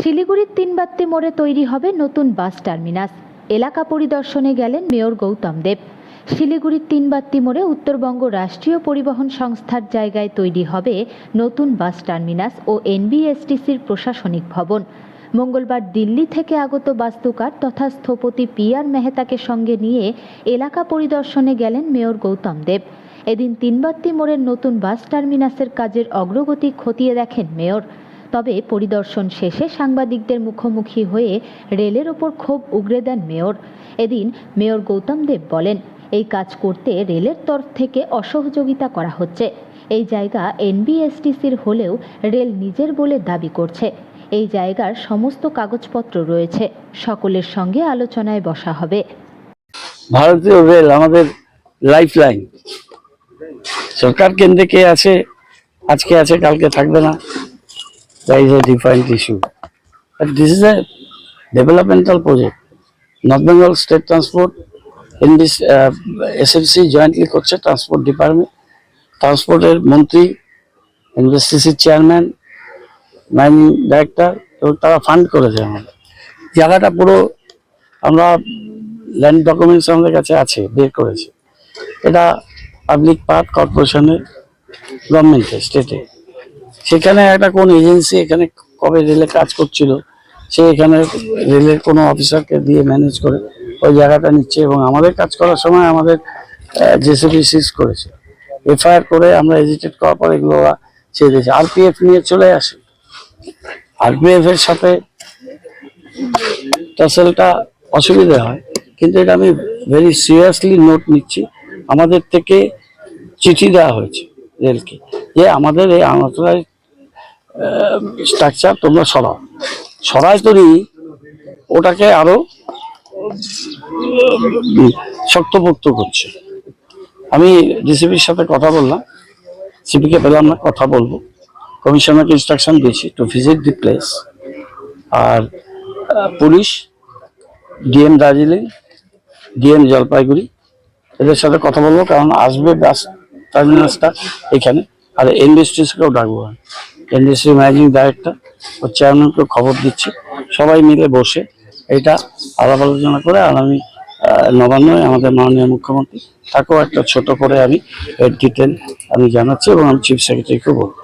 শিলিগুড়ির তিনবাত্তি মোড়ে তৈরি হবে নতুন বাস টার্মিনাস। এলাকা পরিদর্শনে গেলেন মেয়র গৌতম দেব। শিলিগুড়ির তিনবাত্তি মোড়ে উত্তরবঙ্গ রাষ্ট্রীয় পরিবহন সংস্থার জায়গায় তৈরি হবে নতুন বাস টার্মিনাস ও এনবিএসটিসির প্রশাসনিক ভবন। মঙ্গলবার দিল্লি থেকে আগত বাস্তুকার তথা স্থপতি পি আর মেহতাকে সঙ্গে নিয়ে এলাকা পরিদর্শনে গেলেন মেয়র গৌতম দেব। এদিন তিনবাত্তি মোড়ের নতুন বাস টার্মিনাসের কাজের অগ্রগতি খতিয়ে দেখেন মেয়র। তবে পরিদর্শন শেষে সাংবাদিকদের মুখোমুখি হয়ে রেলের ওপর ক্ষোভ উগরে দেন মেয়র। এদিন মেয়র গৌতম দেব বলেন, এই কাজ করতে রেলের তরফ থেকে অসহযোগিতা করা হচ্ছে। এই জায়গা এনবিএসটিসির হলেও রেল নিজের বলে দাবি করছে। এই জায়গার সমস্ত কাগজপত্র রয়েছে। সকলের সঙ্গে আলোচনায় বসা হবে। ভারতীয় রেল, আমাদের লাইফ লাইন সরকার কেন্দ্রে কে আছে? আজকে আছে, কালকে থাকবে না। That is a different issue but this is a developmental project north Bengal state transport and this SFC jointly করছে ট্রান্সপোর্ট ডিপার্টমেন্ট ট্রান্সপোর্টের মন্ত্রী এনবিএসটিসির চেয়ারম্যান ম্যানেজিং ডাইরেক্টর এবং তারা ফান্ড করেছে আমাদের। জায়গাটা পুরো আমরা ল্যান্ড ডকুমেন্টস আমাদের কাছে আছে, বের করেছে। এটা পাবলিক পার্ক কর্পোরেশনের গভর্নমেন্টের স্টেটে সেখানে একটা কোন এজেন্সি এখানে কবে রেলে কাজ করছিল, সে এখানে রেলের কোনো অফিসারকে দিয়ে ম্যানেজ করে ওই জায়গাটা নিচ্ছে এবং আমাদের কাজ করার সময় আমাদের জেসিবি সিজ করেছে। এফআইআর করে আমরা এজিটেট করার পর এগুলো ওরা ছেড়ে দিয়েছে। আরপিএফ নিয়ে চলে আসে। আরপিএফ এর সাথে টাসেলটা অসুবিধা হয়, কিন্তু এটা আমি ভেরি সিরিয়াসলি নোট নিচ্ছি। আমাদের থেকে চিঠি দেওয়া হয়েছে রেলকে যে আমাদের এই আনঅথরাইজ স্ট্রাকচার তোমরা সরাও। সরাসরি ওটাকে আরও শক্তপোক্ত করছে। আমি ডিসিপির সাথে কথা বললাম। সিপিকে পেলাম না, কথা বলব। কমিশনারকে ইনস্ট্রাকশন দিয়েছি to visit the place R police DM Darjeeling DM Jalpaiguri, এদের সাথে কথা বলব। কারণ আসবে বাস টার্মিনাসটা এখানে। আর ইন্ডাস্ট্রিজকেও ডাকবো। ইন্ডাস্ট্রি ম্যানেজিং ডাইরেক্টর ও চেয়ারম্যানকে খবর দিচ্ছি। সবাই মিলে বসে এটা আলাপ আলোচনা করে আহ, নবান্নয় আমাদের মাননীয় মুখ্যমন্ত্রী তাকেও একটা ছোট করে আমি ডিটেল আমি জানাচ্ছি এবং আমি চিফ সেক্রেটারিকেও বলব।